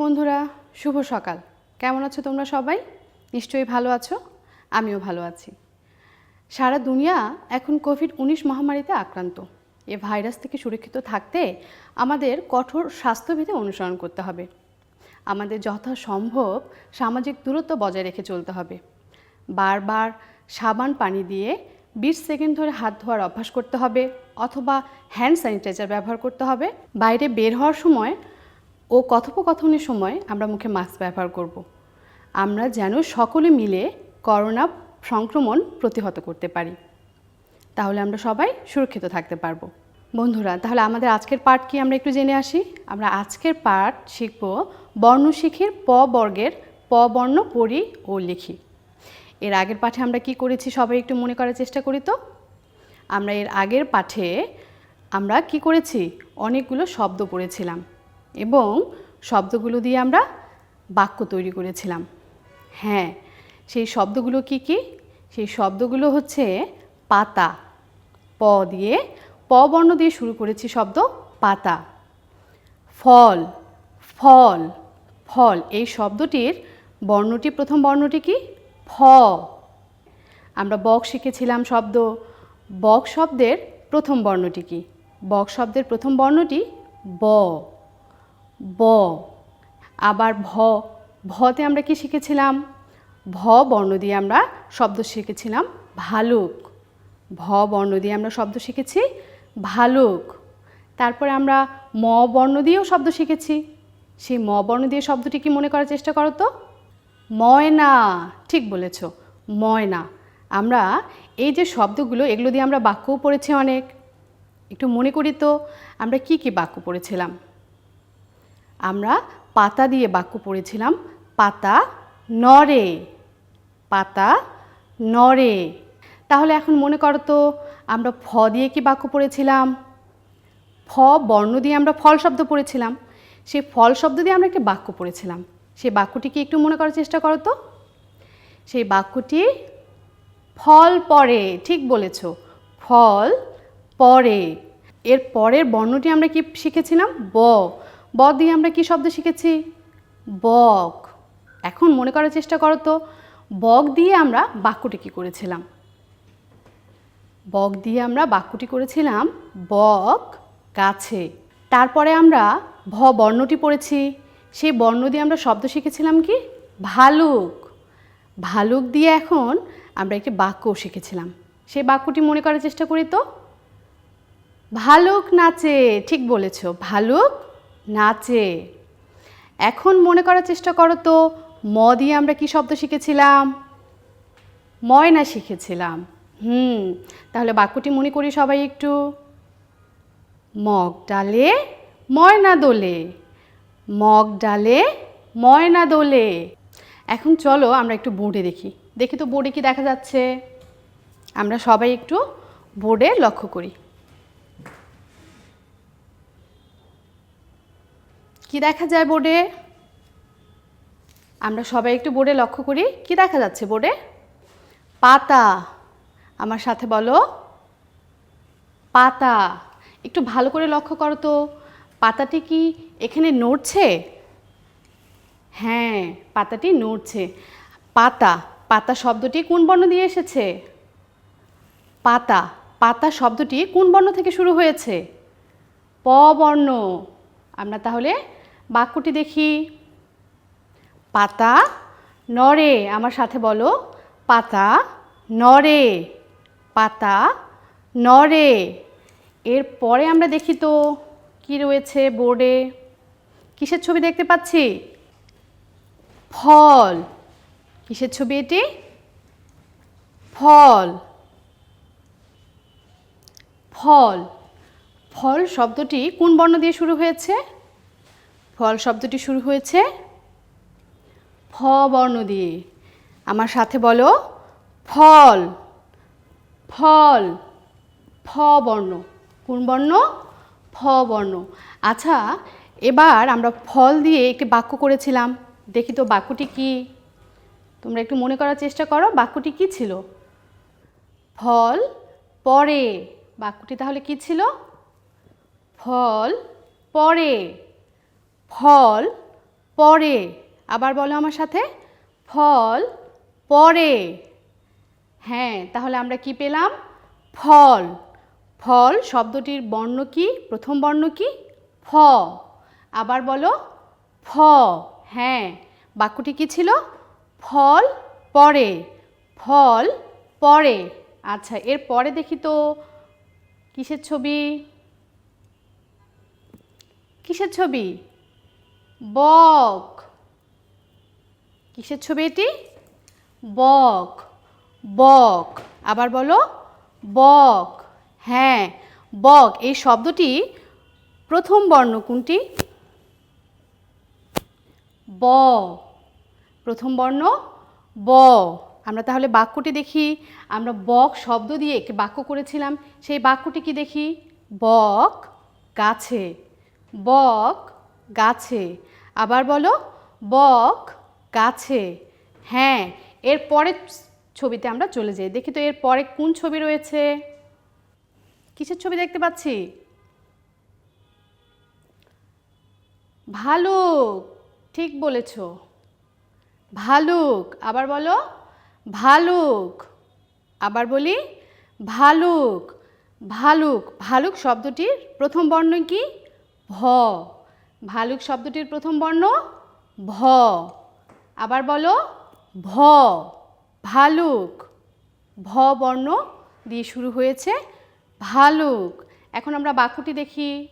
বন্ধুরা, শুভ সকাল। কেমন আছো তোমরা সবাই? নিশ্চয়ই ভালো আছো, আমিও ভালো আছি। সারা দুনিয়া এখন কোভিড উনিশ মহামারীতে আক্রান্ত। এ ভাইরাস থেকে সুরক্ষিত থাকতে আমাদের কঠোর স্বাস্থ্যবিধি অনুসরণ করতে হবে। আমাদের যথাসম্ভব সামাজিক দূরত্ব বজায় রেখে চলতে হবে। বারবার সাবান পানি দিয়ে বিশ সেকেন্ড ধরে হাত ধোয়ার অভ্যাস করতে হবে, অথবা হ্যান্ড স্যানিটাইজার ব্যবহার করতে হবে। বাইরে বের হওয়ার সময় ও কথোপকথনের সময় আমরা মুখে মাস্ক ব্যবহার করব। আমরা যেন সকলে মিলে করোনা সংক্রমণ প্রতিহত করতে পারি। তাহলে আমরা সবাই সুরক্ষিত থাকতে পারব। বন্ধুরা, তাহলে আমাদের আজকের পাঠ কি আমরা একটু জেনে আসি? আমরা আজকের পাঠ শিখব বর্ণশিখির প বর্গের প বর্ণ পড়ি ও লিখি। এর আগের পাঠে আমরা কি করেছি সবাই একটু মনে করার চেষ্টা করি তো? আমরা এর আগের পাঠে আমরা কি করেছি? অনেকগুলো শব্দ পড়েছিলাম। এবং শব্দগুলো দিয়ে আমরা বাক্য তৈরি করেছিলাম। হ্যাঁ সেই শব্দগুলো কি কি? সেই শব্দগুলো হচ্ছে পাতা। প দিয়ে, প বর্ণ দিয়ে শুরু করেছি শব্দ পাতা। ফল ফল ফল, এই শব্দটির বর্ণটি, প্রথম বর্ণটি কি? ফ। আমরা বক শিখেছিলাম শব্দ। বক শব্দের প্রথম বর্ণটি কি? বক শব্দের প্রথম বর্ণটি ব। ব। আবার ভ। ভতে আমরা কি শিখেছিলাম? ভ বর্ণ দিয়ে আমরা শব্দ শিখেছিলাম ভালুক। ভ বর্ণ দিয়ে আমরা শব্দ শিখেছি ভালুক। তারপরে আমরা ম বর্ণ দিয়েও শব্দ শিখেছি। সেই ম বর্ণ দিয়ে শব্দটি কি মনে করার চেষ্টা করো তো? ময়না। ঠিক বলেছ, ময়না। আমরা এই যে শব্দগুলো, এগুলো দিয়ে আমরা বাক্যও পড়েছি অনেক। একটু মনে করি তো, আমরা কি কি বাক্য পড়েছিলাম? আমরা পাতা দিয়ে বাক্য পড়েছিলাম, পাতা নড়ে পাতা নড়ে। তাহলে এখন মনে করো তো, আমরা ফ দিয়ে কি বাক্য পড়েছিলাম? ফ বর্ণ দিয়ে আমরা ফল শব্দ পড়েছিলাম। সেই ফল শব্দ দিয়ে আমরা একটি বাক্য পড়েছিলাম। সেই বাক্যটি কি একটু মনে করার চেষ্টা করো তো। সেই বাক্যটি, ফল পরে ঠিক বলেছ, ফল পরে এর পরের বর্ণটি আমরা কি শিখেছিলাম? ব। ব দিয়ে আমরা কি শব্দ শিখেছি? বক। এখন মনে করার চেষ্টা করো তো, বক দিয়ে আমরা বাক্যটি কি করেছিলাম? বক দিয়ে আমরা বাক্যটি করেছিলাম, বক গাছে। তারপরে আমরা ভ বর্ণটি পড়েছি। সেই বর্ণ দিয়ে আমরা শব্দ শিখেছিলাম কি? ভালুক। ভালুক দিয়ে এখন আমরা একটি বাক্যও শিখেছিলাম। সেই বাক্যটি মনে করার চেষ্টা করি তো? ভালুক নাচে, ঠিক বলেছ। ভালুক নাচে। এখন মনে করার চেষ্টা করো তো, ম দিয়ে আমরা কি শব্দ শিখেছিলাম? ময়না শিখেছিলাম। হুম, তাহলে বাক্যটি মনে করি সবাই একটু। মগ ডালে, ময়না দোলে। মগ ডালে, ময়না দোলে। এখন চলো আমরা একটু বোর্ডে দেখি। দেখি তো বোর্ডে কি দেখা যাচ্ছে? আমরা সবাই একটু বোর্ডে লক্ষ্য করি। কি দেখা যায় বোর্ডে? আমরা সবাই একটু বোর্ডে লক্ষ্য করি। কি দেখা যাচ্ছে বোর্ডে? পাতা। আমার সাথে বলো। পাতা। একটু ভালো করে লক্ষ্য করো তো। পাতাটি কি এখানে নড়ছে? হ্যাঁ পাতাটি নড়ছে। পাতা। পাতা শব্দটি কোন বর্ণ দিয়ে এসেছে? পাতা। পাতা শব্দটি কোন বর্ণ থেকে শুরু হয়েছে? প বর্ণ। আমরা তাহলে বাক্যটি দেখি। পাতা নড়ে, আমার সাথে বলো। পাতা নড়ে পাতা নড়ে। এরপরে আমরা দেখি তো, কি রয়েছে বোর্ডে? কিসের ছবি দেখতে পাচ্ছি? ফল। কিসের ছবি এটি? ফল। ফল। ফল শব্দটি কোন বর্ণ দিয়ে শুরু হয়েছে? ফল শব্দটি শুরু হয়েছে। ফ বর্ণ দিয়ে আমার সাথে বলো, ফল। ফল। ফ বর্ণ। কোন বর্ণ? ফ বর্ণ। আচ্ছা এবার আমরা ফল দিয়ে একটি বাক্য করেছিলাম। দেখি তো বাক্যটি কি? তোমরা একটু মনে করার চেষ্টা করো, বাক্যটি কি ছিল? ফল পরে। বাক্যটি তাহলে কি ছিল? ফল পরে। ফল পরে। আবার বলো আমার সাথে, ফল পরে। হ্যাঁ তাহলে আমরা কি পেলাম? ফল। ফল শব্দটির বর্ণ কি? প্রথম বর্ণ কি? ফ। আবার বলো, ফ। হ্যাঁ বাক্যটি কি ছিল? ফল পরে। ফল পরে। আচ্ছা এর পরে দেখি তো, কিসের ছবি? কিসের ছবি? বক। কিসের ছবি এটি? বক। বক। আবার বলো, বক। হ্যাঁ বক। এই শব্দটি প্রথম বর্ণ কোনটি? ব। প্রথম বর্ণ ব। আমরা তাহলে বাক্যটি দেখি। আমরা বক শব্দ দিয়ে একটি বাক্য করেছিলাম। সেই বাক্যটি কি দেখি? বক গাছে। বক গাছে। আবার বলো, বক গাছে। হ্যাঁ এর পরের ছবিতে আমরা চলে যাই। দেখি তো এর পরে কোন ছবি রয়েছে? কিসের ছবি দেখতে পাচ্ছি? ভালুক, ঠিক বলেছ। ভালুক, আবার বলো, ভালুক। আবার বলি, ভালুক ভালুক। ভালুক শব্দটির প্রথম বর্ণ কি? ভ। ভালুক শব্দটির প্রথম বর্ণ ভ। আবার বলো ভ। ভালুক। ভ বর্ণ দিয়ে শুরু হয়েছে ভালুক। এখন আমরা বাক্যটি দেখি।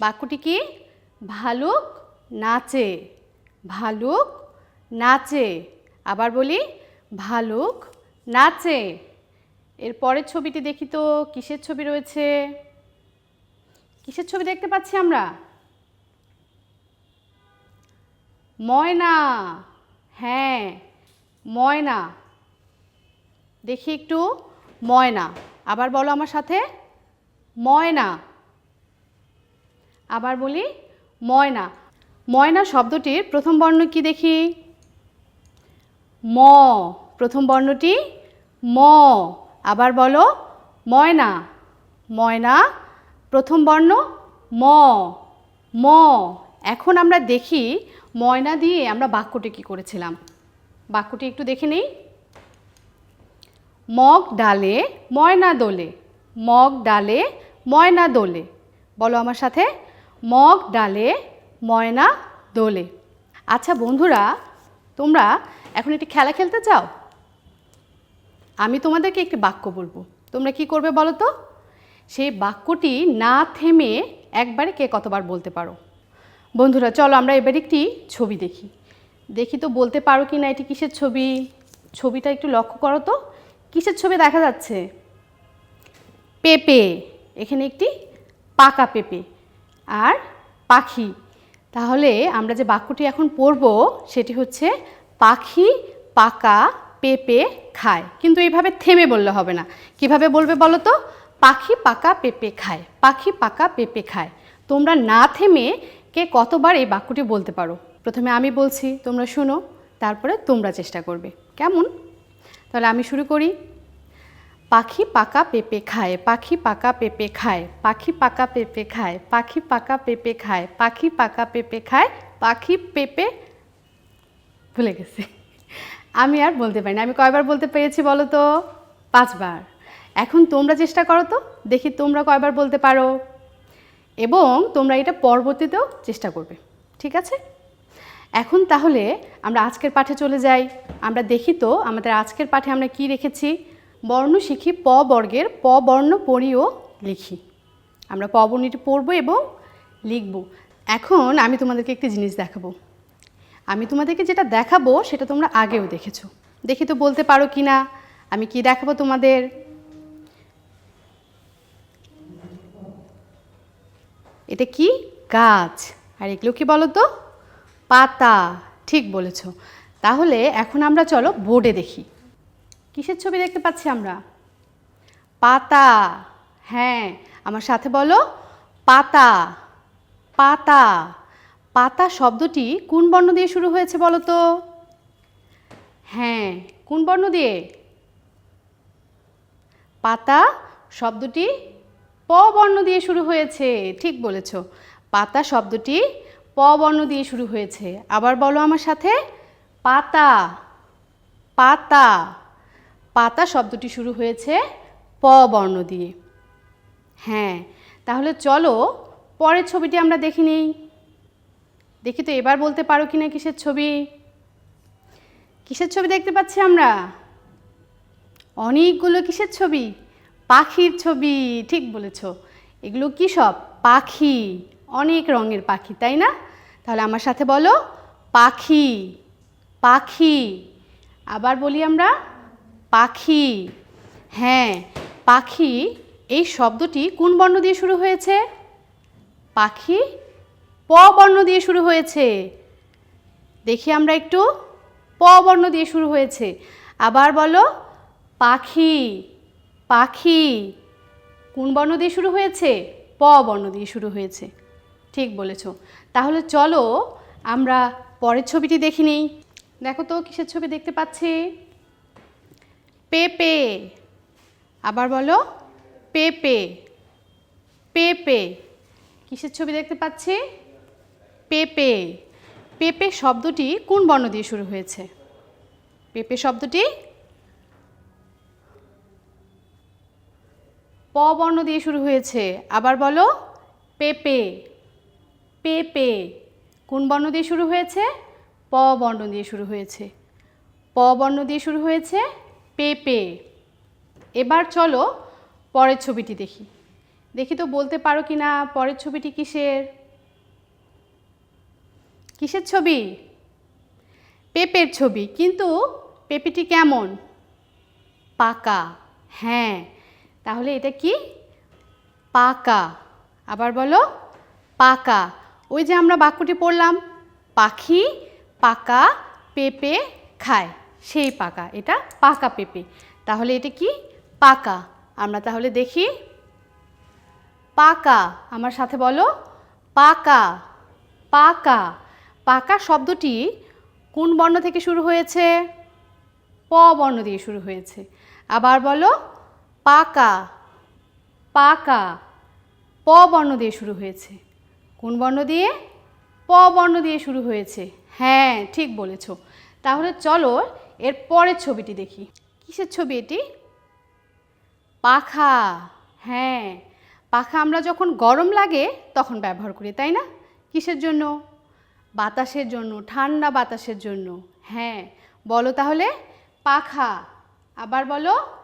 বাক্যটি কি? ভালুক নাচে। ভালুক নাচে। আবার বলি ভালুক নাচে। এর পরের ছবিটি দেখি তো, কিসের ছবি রয়েছে? কিসের ছবি দেখতে পাচ্ছি আমরা? ময়না। হ্যাঁ ময়না। দেখি একটু, ময়না। আবার বলো আমার সাথে, ময়না। আবার বলি, ময়না। ময়না শব্দটির প্রথম বর্ণ কি দেখি? ম। প্রথম বর্ণটি, ম। আবার বলো, ময়না। ময়না প্রথম বর্ণ ম। ম। এখন আমরা দেখি ময়না দিয়ে আমরা বাক্যটি কি করেছিলাম। বাক্যটি একটু দেখে নেই। মগ ডালে ময়না দোলে। মগ ডালে ময়না দোলে। বলো আমার সাথে। মগ ডালে ময়না দোলে। আচ্ছা বন্ধুরা, তোমরা এখন একটি খেলা খেলতে চাও? আমি তোমাদেরকে একটি বাক্য বলব। তোমরা কি করবে বলো তো? সেই বাক্যটি না থেমে একবারে কে কতবার বলতে পারো? বন্ধুরা, চলো আমরা এবার একটি ছবি দেখি। দেখি তো বলতে পারো কি না এটি কিসের ছবি? ছবিটা একটু লক্ষ্য করো তো। কিসের ছবি দেখা যাচ্ছে? পেঁপে। এখানে একটি পাকা পেঁপে আর পাখি। তাহলে আমরা যে বাক্যটি এখন পড়ব, সেটি হচ্ছে, পাখি পাকা পেঁপে খায়। কিন্তু এইভাবে থেমে বললে হবে না। কীভাবে বলবে বলো তো? পাখি পাকা পেঁপে খায়, পাখি পাকা পেঁপে খায়। তোমরা না থেমে কে কতবার এই বাক্যটি বলতে পারো? প্রথমে আমি বলছি, তোমরা শোনো, তারপরে তোমরা চেষ্টা করবে। কেমন? তাহলে আমি শুরু করি। পাখি পাকা পেঁপে খায়, পাখি পাকা পেঁপে খায়, পাখি পাকা পেঁপে খায়, পাখি পাকা পেঁপে খায়, পাখি পাকা পেঁপে খায়, পাখি পেঁপে ভুলে গেছি। আমি আর বলতে পারি না। আমি কয়বার বলতে পেরেছি বলো তো? পাঁচবার। এখন তোমরা চেষ্টা করো তো, দেখি তোমরা কয়বার বলতে পারো। এবং তোমরা এটা পরবর্তীতেও চেষ্টা করবে, ঠিক আছে? এখন তাহলে আমরা আজকের পাঠে চলে যাই। আমরা দেখি তো আমাদের আজকের পাঠে আমরা কি রেখেছি? বর্ণ শিখি, প বর্গের, প বর্ণ পড়িও লিখি। আমরা প বর্ণটি পড়ব এবং লিখব। এখন আমি তোমাদেরকে একটি জিনিস দেখাবো। আমি তোমাদেরকে যেটা দেখাবো সেটা তোমরা আগেও দেখেছ। দেখি তো বলতে পারো কি না আমি কি দেখাবো তোমাদের? এটা কি? গাছ। আর এগুলো কি বলো তো পাতা। ঠিক বলেছ। তাহলে এখন আমরা চলো বোর্ডে দেখি। কিসের ছবি দেখতে পাচ্ছি আমরা? পাতা। হ্যাঁ আমার সাথে বলো। পাতা। পাতা। পাতা শব্দটি কোন বর্ণ দিয়ে শুরু হয়েছে বলো তো হ্যাঁ কোন বর্ণ দিয়ে? পাতা শব্দটি প বর্ণ দিয়ে শুরু হয়েছে, ঠিক বলেছ। পাতা শব্দটি প বর্ণ দিয়ে শুরু হয়েছে। আবার বলো আমার সাথে, পাতা পাতা পাতা শব্দটি শুরু হয়েছে প বর্ণ দিয়ে। হ্যাঁ তাহলে চলো পরের ছবিটি আমরা দেখি নেই। দেখি তো এবার বলতে পারো কি না কিসের ছবি? কিসের ছবি দেখতে পাচ্ছি আমরা? অনেকগুলো কিসের ছবি? পাখির ছবি, ঠিক বলেছ। এগুলো কি সব? পাখি, অনেক রঙের পাখি, তাই না? তাহলে আমার সাথে বলো, পাখি পাখি। আবার বলি আমরা, পাখি। হ্যাঁ পাখি, এই শব্দটি কোন বর্ণ দিয়ে শুরু হয়েছে? পাখি, প বর্ণ দিয়ে শুরু হয়েছে। দেখি আমরা একটু, প বর্ণ দিয়ে শুরু হয়েছে। আবার বলো, পাখি। পাখি, কোন বর্ণ দিয়ে শুরু হয়েছে? প বর্ণ দিয়ে শুরু হয়েছে। ঠিক বলেছ। তাহলে চলো আমরা পরের ছবিটি দেখি নেই। দেখো তো কিসের ছবি দেখতে পাচ্ছি? পেপে। আবার বলো, পেপে। পেপে। কিসের ছবি দেখতে পাচ্ছি? পেপে। পেপে শব্দটি কোন বর্ণ দিয়ে শুরু হয়েছে? পেপে শব্দটি প বর্ণ দিয়ে শুরু হয়েছে। আবার বলো, পেপে। পেপে। কোন বর্ণ দিয়ে শুরু হয়েছে? প বর্ণ দিয়ে শুরু হয়েছে। প বর্ণ দিয়ে শুরু হয়েছে পেপে। এবার চলো পরের ছবিটি দেখি। দেখি তো বলতে পারো কি না পরের ছবিটি কিসের? কিসের ছবি? পেঁপের ছবি। কিন্তু পেঁপেটি কেমন? পাকা। হ্যাঁ তাহলে এটা কি? পাকা। আবার বলো, পাকা। ওই যে আমরা বাক্যটি পড়লাম, পাখি পাকা পেঁপে খায়, সেই পাকা। এটা পাকা পেঁপে। তাহলে এটা কি? পাকা। আমরা তাহলে দেখি, পাকা। আমার সাথে বলো, পাকা পাকা। পাকা শব্দটি কোন বর্ণ থেকে শুরু হয়েছে? প বর্ণ দিয়ে শুরু হয়েছে। আবার বলো পাকা পাকা। প বর্ণ দিয়ে শুরু হয়েছে। কোন বর্ণ দিয়ে? প বর্ণ দিয়ে শুরু হয়েছে। হ্যাঁ ঠিক বলেছ। তাহলে চলো এর পরের ছবিটি দেখি। কিসের ছবি এটি? পাখা। হ্যাঁ পাখা আমরা যখন গরম লাগে তখন ব্যবহার করি, তাই না? কিসের জন্য? বাতাসের জন্য, ঠান্ডা বাতাসের জন্য। হ্যাঁ বলো তাহলে, পাখা। আবার বলো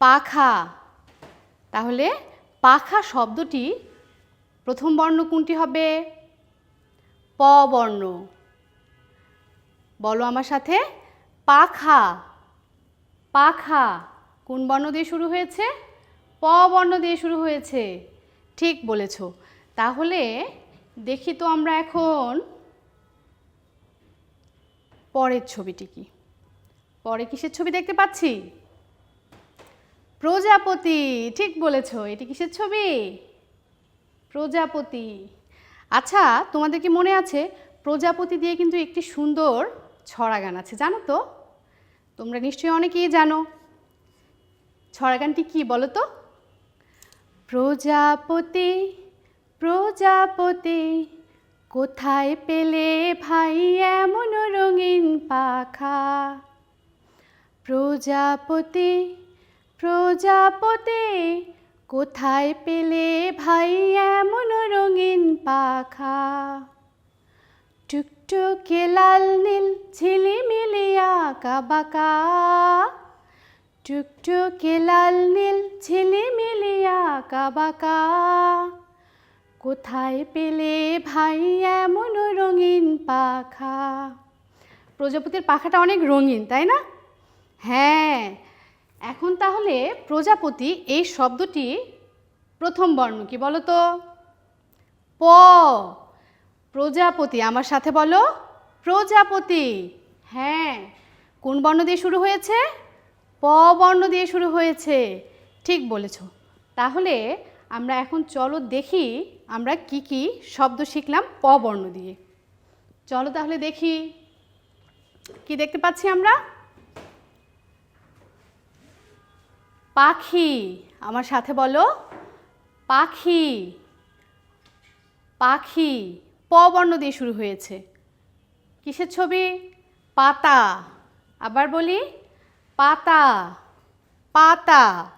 পাখা। তাহলে পাখা শব্দটি প্রথম বর্ণ কোনটি হবে? প বর্ণ। বলো আমার সাথে, পাখা। পাখা কোন বর্ণ দিয়ে শুরু হয়েছে? প বর্ণ দিয়ে শুরু হয়েছে। ঠিক বলেছ। তাহলে দেখি তো আমরা এখন পরের ছবিটি কি? পরে কিসের ছবি দেখতে পাচ্ছি? প্রজাপতি, ঠিক বলেছ, এটি কিসের ছবি? প্রজাপতি। আচ্ছা তোমাদের কি মনে আছে, প্রজাপতি দিয়ে কিন্তু একটি সুন্দর ছড়া গান আছে, জানো তো? তোমরা নিশ্চয়ই অনেকেই জানো। ছড়া গানটি কী, বলো তো? প্রজাপতি প্রজাপতি, কোথায় পেলে ভাই এমন রঙিন পাখা? প্রজাপতি প্রজাপতি, কোথায় পেলে ভাই এমন রঙিন পাখা? টুকটুকে লাল নীল, ঝিলিমিলি আঁকা বাঁকা। টুকটুকে লাল নীল, ঝিলিমিলি আঁকা বাঁকা। কোথায় পেলে ভাই এমন রঙিন পাখা? প্রজাপতির পাখাটা অনেক রঙিন, তাই না? হ্যাঁ এখন তাহলে প্রজাপতি এই শব্দটি প্রথম বর্ণ কি বলো তো প। প্রজাপতি, আমার সাথে বলো। প্রজাপতি। হ্যাঁ। কোন বর্ণ দিয়ে শুরু হয়েছে? প বর্ণ দিয়ে শুরু হয়েছে। ঠিক বলেছ। তাহলে আমরা এখন চলো দেখি আমরা কি কি শব্দ শিখলাম প বর্ণ দিয়ে। চলো তাহলে দেখি। কি দেখতে পাচ্ছি আমরা? পাখি, আমার সাথে বলো। পাখি পাখি প বর্ণ দিয়ে শুরু হয়েছে। কিসের ছবি? পাতা। আবার বলি, পাতা পাতা।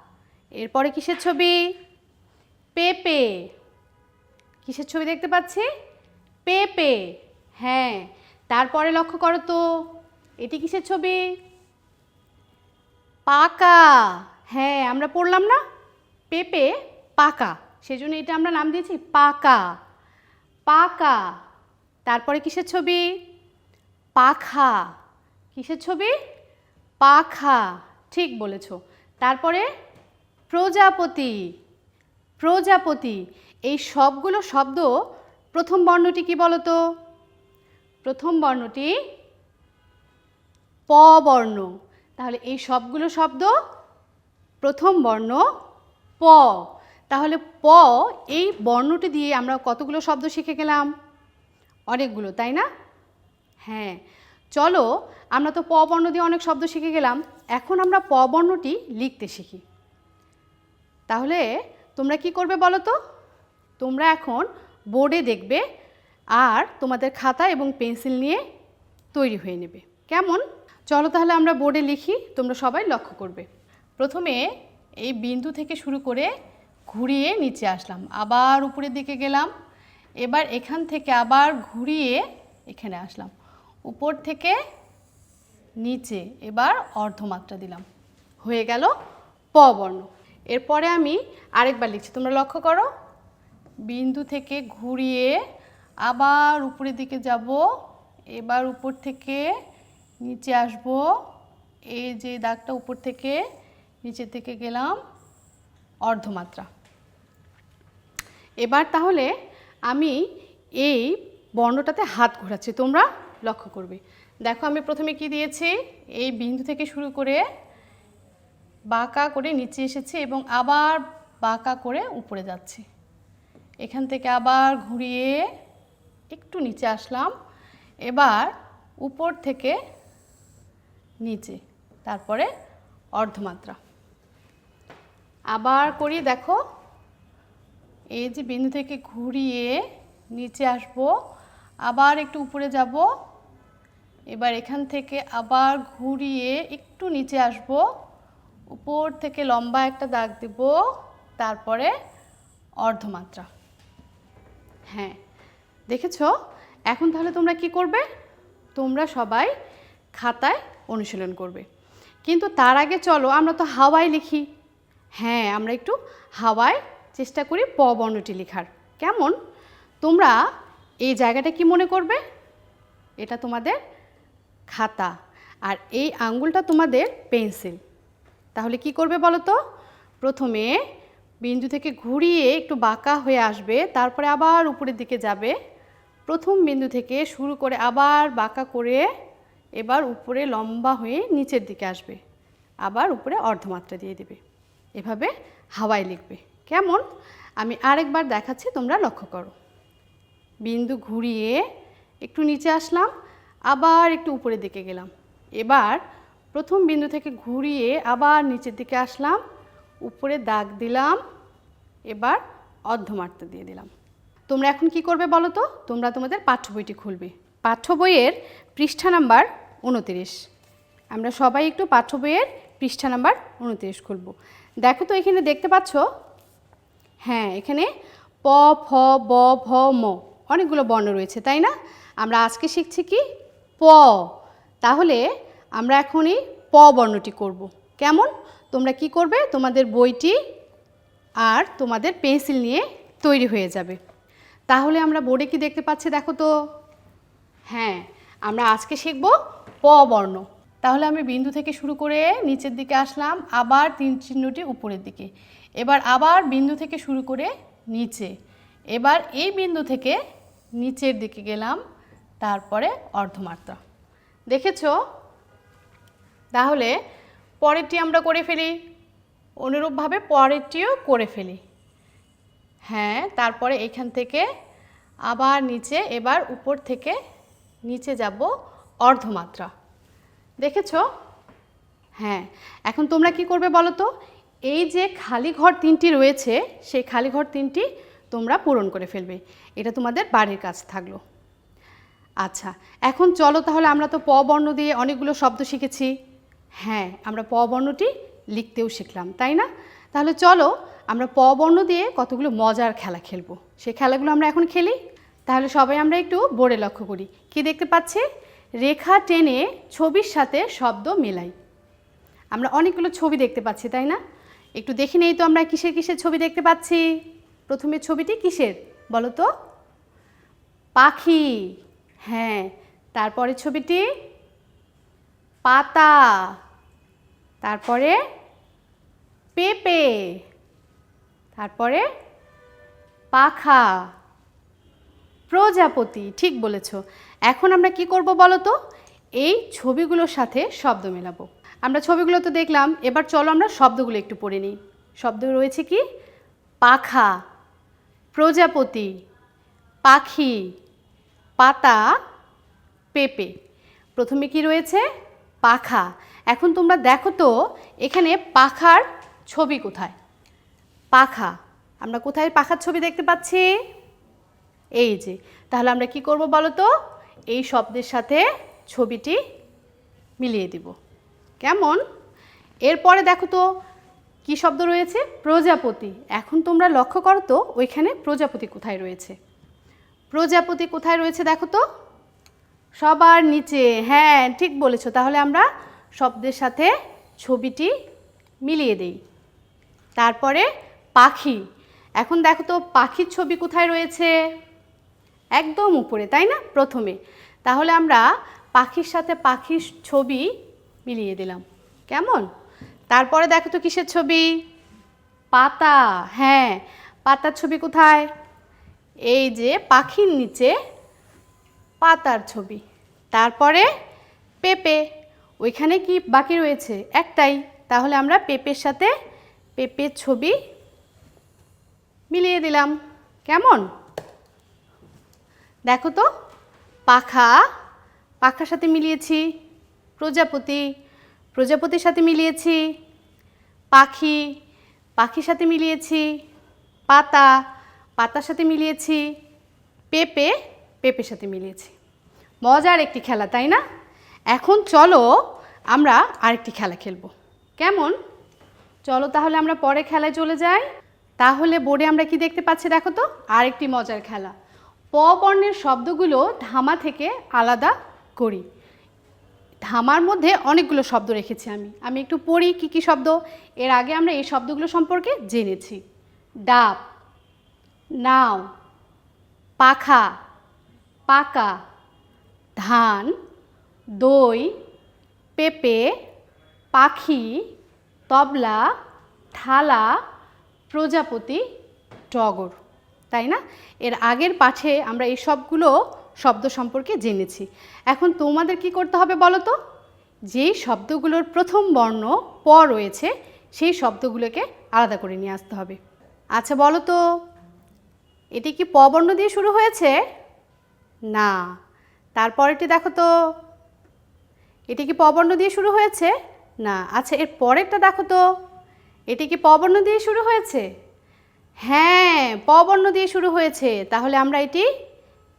এরপরে কিসের ছবি? পেঁপে। কিসের ছবি দেখতে পাচ্ছি? পেঁপে। হ্যাঁ তারপরে লক্ষ্য করো তো, এটি কিসের ছবি? পাকা। হ্যাঁ আমরা পড়লাম না? পেঁপে, পাকা। সেজন্য এটা আমরা নাম দিয়েছি পাকা। পাকা। তারপরে কিসের ছবি? পাখা। কিসের ছবি? পাখা। ঠিক বলেছ। তারপরে প্রজাপতি। প্রজাপতি। এই সবগুলো শব্দ প্রথম বর্ণটি কি বলো তো প্রথম বর্ণটি প বর্ণ। তাহলে এই সবগুলো শব্দ প্রথম বর্ণ প। তাহলে প, এই বর্ণটি দিয়ে আমরা কতগুলো শব্দ শিখে গেলাম? অনেকগুলো, তাই না? হ্যাঁ। চলো, আমরা তো প বর্ণ দিয়ে অনেক শব্দ শিখে গেলাম। এখন আমরা প বর্ণটি লিখতে শিখি। তাহলে তোমরা কি করবে বলো তো? তোমরা এখন বোর্ডে দেখবে আর তোমাদের খাতা এবং পেন্সিল নিয়ে তৈরি হয়ে নেবে। কেমন? চলো তাহলে আমরা বোর্ডে লিখি, তোমরা সবাই লক্ষ্য করবে। প্রথমে এই বিন্দু থেকে শুরু করে ঘুরিয়ে নিচে আসলাম, আবার উপরের দিকে গেলাম, এবার এখান থেকে আবার ঘুরিয়ে এখানে আসলাম, উপর থেকে নিচে এবার অর্ধমাত্রা দিলাম, হয়ে গেল প বর্ণ এরপরে আমি আরেকবার লিখছি, তোমরা লক্ষ্য করো, বিন্দু থেকে ঘুরিয়ে আবার উপরের দিকে যাব, এবার উপর থেকে নিচে আসব, এই যে দাগটা উপর থেকে নিচের থেকে গেলাম, অর্ধমাত্রা। এবার তাহলে আমি এই বর্ণটাতে হাত ঘোরাচ্ছি, তোমরা লক্ষ্য করবে। দেখো, আমি প্রথমে কি দিয়েছি? এই বিন্দু থেকে শুরু করে বাঁকা করে নিচে এসেছে এবং আবার বাঁকা করে উপরে যাচ্ছে। এখান থেকে আবার ঘুরিয়ে একটু নিচে আসলাম। এবার উপর থেকে নিচে, তারপরে অর্ধমাত্রা। আবার করি দেখো। এই যে বিন্দু থেকে ঘুরিয়ে নিচে আসব, আবার একটু উপরে যাব, এবার এখান থেকে আবার ঘুরিয়ে একটু নিচে আসব, উপর থেকে লম্বা একটা দাগ দেব, তারপরে অর্ধমাত্রা। হ্যাঁ দেখেছ? এখন তাহলে তোমরা কি করবে? তোমরা সবাই খাতায় অনুশীলন করবে। কিন্তু তার আগে চলো, আমরা তো হাওয়ায় লিখি। হ্যাঁ আমরা একটু হাওয়ায় চেষ্টা করি প বর্ণটি লেখার। কেমন? তোমরা এই জায়গাটা কি মনে করবে? এটা তোমাদের খাতা। আর এই আঙ্গুলটা তোমাদের পেন্সিল। তাহলে কি করবে বলো তো প্রথমে বিন্দু থেকে ঘুরিয়ে একটু বাঁকা হয়ে আসবে, তারপরে আবার উপরের দিকে যাবে। প্রথম বিন্দু থেকে শুরু করে আবার বাঁকা করে এবার উপরে লম্বা হয়ে নিচের দিকে আসবে। আবার উপরে অর্ধমাত্রা দিয়ে দেবে। এভাবে হাওয়ায় লিখবে। কেমন? আমি আরেকবার দেখাচ্ছি, তোমরা লক্ষ্য করো। বিন্দু ঘুরিয়ে একটু নিচে আসলাম, আবার একটু উপরের দিকে গেলাম। এবার প্রথম বিন্দু থেকে ঘুরিয়ে আবার নিচের দিকে আসলাম, উপরে দাগ দিলাম, এবার অর্ধমাত্রা দিয়ে দিলাম। তোমরা এখন কি করবে বলো তো? তোমরা তোমাদের পাঠ্য বইটি খুলবে। পাঠ্য বইয়ের পৃষ্ঠা নাম্বার উনতিরিশ। আমরা সবাই একটু পাঠ্য বইয়ের পৃষ্ঠা নাম্বার উনত্রিশ খুলব। দেখো তো এখানে দেখতে পাচ্ছ? হ্যাঁ এখানে প, ফ, ব, ভ, ম অনেকগুলো বর্ণ রয়েছে, তাই না? আমরা আজকে শিখছি কি? প। তাহলে আমরা এখনই প বর্ণটি করব। কেমন? তোমরা কি করবে? তোমাদের বইটি আর তোমাদের পেন্সিল নিয়ে তৈরি হয়ে যাবে। তাহলে আমরা বোর্ডে কি দেখতে পাচ্ছি? দেখো তো। হ্যাঁ আমরা আজকে শিখব প বর্ণ। তাহলে আমি বিন্দু থেকে শুরু করে নিচের দিকে আসলাম, আবার তিন চিহ্নটি উপরের দিকে। এবার আবার বিন্দু থেকে শুরু করে নিচে। এবার এই বিন্দু থেকে নিচের দিকে গেলাম, তারপরে অর্ধমাত্রা। দেখেছ? তাহলে পরেরটি আমরা করে ফেলি। অনুরূপভাবে পরেরটিও করে ফেলি। হ্যাঁ তারপরে এখান থেকে আবার নিচে, এবার উপর থেকে নিচে যাব অর্ধমাত্রা। দেখেছ? হ্যাঁ এখন তোমরা কি করবে বলো তো? এই যে খালি ঘর তিনটি রয়েছে, সেই খালি ঘর তিনটি তোমরা পূরণ করে ফেলবে। এটা তোমাদের বাড়ির কাজ থাকল। আচ্ছা এখন চলো তাহলে আমরা তো প বর্ণ দিয়ে অনেকগুলো শব্দ শিখেছি। হ্যাঁ আমরা প বর্ণটি লিখতেও শিখলাম, তাই না? তাহলে চলো আমরা প বর্ণ দিয়ে কতগুলো মজার খেলা খেলব। সেই খেলাগুলো আমরা এখন খেলি। তাহলে সবাই আমরা একটু বোর্ডে লক্ষ্য করি। কি দেখতে পাচ্ছি? রেখা টেনে ছবির সাথে শব্দ মেলাই। আমরা অনেকগুলো ছবি দেখতে পাচ্ছি, তাই না? একটু দেখে নেই তো আমরা কিসের কিসের ছবি দেখতে পাচ্ছি? প্রথমে ছবিটি কিসের, বলো তো? পাখি হ্যাঁ। তারপরে ছবিটি? পাতা। তারপরে পেঁপে। তারপরে পাখা। প্রজাপতি, ঠিক বলেছ। এখন আমরা কি করব বলো তো? এই ছবিগুলোর সাথে শব্দ মেলাবো। আমরা ছবিগুলো তো দেখলাম, এবার চলো আমরা শব্দগুলো একটু পড়ে নিই। শব্দ রয়েছে কি? পাখা, প্রজাপতি, পাখি, পাতা, পেঁপে। প্রথমে কি রয়েছে? পাখা। এখন তোমরা দেখো তো, এখানে পাখার ছবি কোথায়? পাখা। আমরা কোথায় পাখার ছবি দেখতে পাচ্ছি? এই যে। তাহলে আমরা কি করব বলো তো? এই শব্দের সাথে ছবিটি মিলিয়ে দিব। কেমন? এরপরে দেখো তো, কি শব্দ রয়েছে? প্রজাপতি। এখন তোমরা লক্ষ্য করো তো, ওইখানে প্রজাপতি কোথায় রয়েছে? প্রজাপতি কোথায় রয়েছে দেখো তো? সবার নিচে। হ্যাঁ ঠিক বলেছ। তাহলে আমরা শব্দের সাথে ছবিটি মিলিয়ে দেই। তারপরে পাখি। এখন দেখো তো, পাখির ছবি কোথায় রয়েছে? একদম উপরে, তাই না? প্রথমে। তাহলে আমরা পাখির সাথে পাখির ছবি মিলিয়ে দিলাম। কেমন? তারপরে দেখো তো কিসের ছবি? পাতা হ্যাঁ। পাতার ছবি কোথায়? এই যে পাখির নিচে পাতার ছবি। তারপরে পেঁপে। ওইখানে কি বাকি রয়েছে? একটাই। তাহলে আমরা পেঁপের সাথে পেঁপের ছবি মিলিয়ে দিলাম। কেমন? দেখো তো, পাখা, পাখার সাথে মিলিয়েছি, প্রজাপতি, প্রজাপতির সাথে মিলিয়েছি, পাখি, পাখির সাথে মিলিয়েছি, পাতা, পাতার সাথে মিলিয়েছি, পেঁপে, পেঁপের সাথে মিলিয়েছি। মজার একটি খেলা, তাই না? এখন চলো আমরা আরেকটি খেলা খেলব। কেমন? চলো তাহলে আমরা পরে খেলায় চলে যাই। তাহলে বোর্ডে আমরা কি দেখতে পাচ্ছি দেখো তো? আরেকটি মজার খেলা। প বর্ণের শব্দগুলো ধামা থেকে আলাদা করি। ধামার মধ্যে অনেকগুলো শব্দ রেখেছি আমি। আমি একটু পড়ি কী কী শব্দ। এর আগে আমরা এই শব্দগুলো সম্পর্কে জেনেছি। ডাব, নাও, পাখা, পাকা, ধান, দই, পেঁপে, পাখি, তবলা, থালা, প্রজাপতি, টগর। তাই না? এর আগের পাঠে আমরা এই সবগুলো শব্দ সম্পর্কে জেনেছি। এখন তোমাদের কি করতে হবে বলো তো? যেই শব্দগুলোর প্রথম বর্ণ প রয়েছে, সেই শব্দগুলোকে আলাদা করে নিয়ে আসতে হবে। আচ্ছা বলো তো, এটি কি প বর্ণ দিয়ে শুরু হয়েছে? না। তারপরেরটি দেখো তো, এটি কি প বর্ণ দিয়ে শুরু হয়েছে? না। আচ্ছা এর পরেরটা দেখো তো, এটি কি প বর্ণ দিয়ে শুরু হয়েছে? হ্যাঁ প বর্ণ দিয়ে শুরু হয়েছে। তাহলে আমরা এটি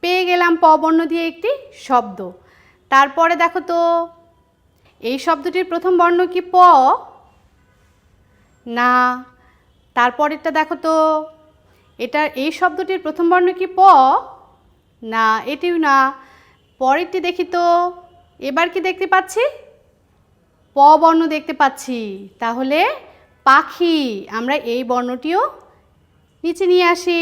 পেয়ে গেলাম প বর্ণ দিয়ে একটি শব্দ। তারপরে দেখো তো, এই শব্দটির প্রথম বর্ণ কি প? না। তারপরেরটা দেখো তো, এটা, এই শব্দটির প্রথম বর্ণ কি প? না, এটিও না। পরেরটি দেখি তো, এবার কি দেখতে পাচ্ছি? প বর্ণ দেখতে পাচ্ছি। তাহলে পাখি, আমরা এই বর্ণটিও নিচে নিয়ে আসি।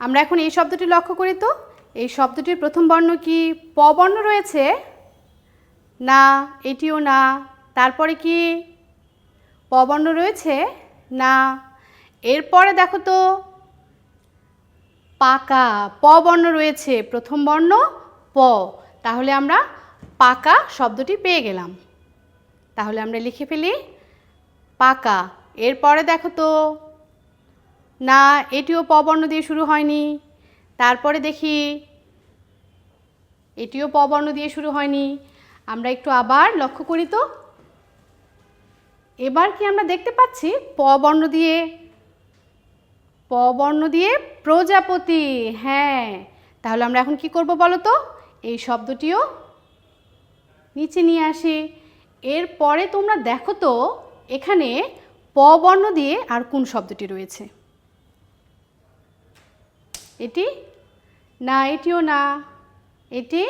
আমরা এখন এই শব্দটি লক্ষ্য করি তো। এই শব্দটির প্রথম বর্ণ কি? প বর্ণ রয়েছে। না, এটিও না। তারপরে কি? প বর্ণ রয়েছে। না। এরপরে দেখো তো। পাকা। প বর্ণ রয়েছে। প্রথম বর্ণ প। তাহলে আমরা পাকা শব্দটি পেয়ে গেলাম। তাহলে আমরা লিখে ফেলি পাকা। এরপরে দেখো তো। না, এটিও প বর্ণ দিয়ে শুরু হয়নি। তারপরে দেখি, এটিও প বর্ণ দিয়ে শুরু হয়নি। আমরা একটু আবার লক্ষ্য করি তো। এবার কি আমরা দেখতে পাচ্ছি? প বর্ণ দিয়ে প বর্ণ দিয়ে প্রজাপতি হ্যাঁ। তাহলে আমরা এখন কি করব বলো তো? এই শব্দটিও নিচে নিয়ে আসি। এরপরে তোমরা দেখো তো, এখানে প বর্ণ দিয়ে আর কোন শব্দটি রয়েছে? এটি না, এটিও না, এটি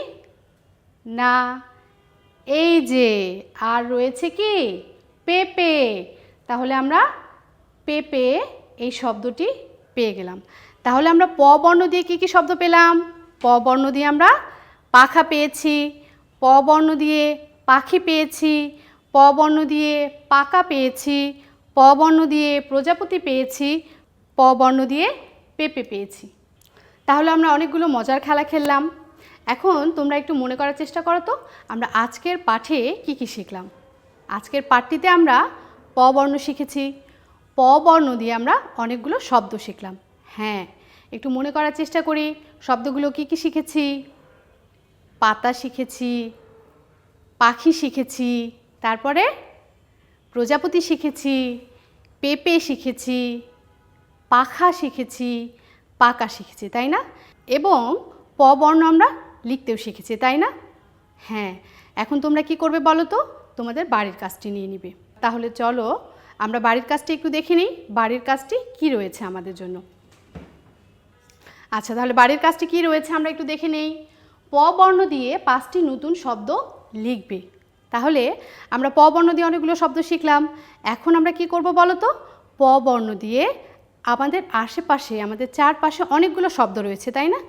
না। এই যে, আর রয়েছে কি? পেপে। তাহলে আমরা পেপে এই শব্দটি পেয়ে গেলাম। তাহলে আমরা প বর্ণ দিয়ে কি কি শব্দ পেলাম? প বর্ণ দিয়ে আমরা পাখা পেয়েছি, প বর্ণ দিয়ে পাখি পেয়েছি, প বর্ণ দিয়ে পাকা পেয়েছি, প বর্ণ দিয়ে প্রজাপতি পেয়েছি, প বর্ণ দিয়ে পেঁপে পেয়েছি। তাহলে আমরা অনেকগুলো মজার খেলা খেললাম। এখন তোমরা একটু মনে করার চেষ্টা করো তো, আমরা আজকের পাঠে কি কি শিখলাম? আজকের পাঠটিতে আমরা প বর্ণ শিখেছি। প বর্ণ দিয়ে আমরা অনেকগুলো শব্দ শিখলাম। হ্যাঁ একটু মনে করার চেষ্টা করি, শব্দগুলো কি কি শিখেছি? পাতা শিখেছি, পাখি শিখেছি, তারপরে প্রজাপতি শিখেছি, পেঁপে শিখেছি, পাখা শিখেছি পাকা শিখেছি, তাই না? এবং প বর্ণ আমরা লিখতেও শিখেছি, তাই না? হ্যাঁ এখন তোমরা কি করবে বলো তো? তোমাদের বাড়ির কাজটি নিয়ে নিবে। তাহলে চলো, আমরা বাড়ির কাজটি একটু দেখে নিই, বাড়ির কাজটি কি রয়েছে আমাদের জন্য। আচ্ছা তাহলে বাড়ির কাজটি কি রয়েছে আমরা একটু দেখে নেই। প বর্ণ দিয়ে পাঁচটি নতুন শব্দ লিখবে। তাহলে আমরা প বর্ণ দিয়ে অনেকগুলো শব্দ শিখলাম। এখন আমরা কি করব বলো তো? প বর্ণ দিয়ে আমাদের আশেপাশে, আমাদের চারপাশে অনেকগুলো শব্দ রয়েছে, তাই না?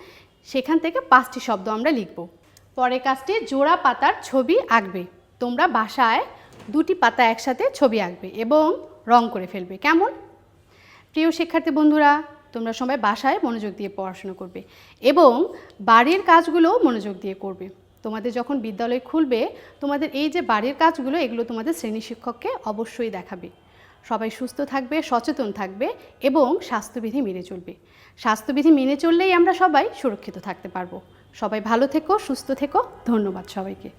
সেখান থেকে পাঁচটি শব্দ আমরা লিখব। পরের কাজটি, জোড়া পাতার ছবি আঁকবে। তোমরা বাসায় দুটি পাতা একসাথে ছবি আঁকবে এবং রং করে ফেলবে। কেমন? প্রিয় শিক্ষার্থী বন্ধুরা, তোমরা সবাই বাসায় মনোযোগ দিয়ে পড়াশোনা করবে এবং বাড়ির কাজগুলোও মনোযোগ দিয়ে করবে। তোমাদের যখন বিদ্যালয় খুলবে, তোমাদের এই যে বাড়ির কাজগুলো, এগুলো তোমাদের শ্রেণি শিক্ষককে অবশ্যই দেখাবে। সবাই সুস্থ থাকবে, সচেতন থাকবে এবং স্বাস্থ্যবিধি মেনে চলবে। স্বাস্থ্যবিধি মেনে চললেই আমরা সবাই সুরক্ষিত থাকতে পারব। সবাই ভালো থেকো, সুস্থ থেকো। ধন্যবাদ সবাইকে।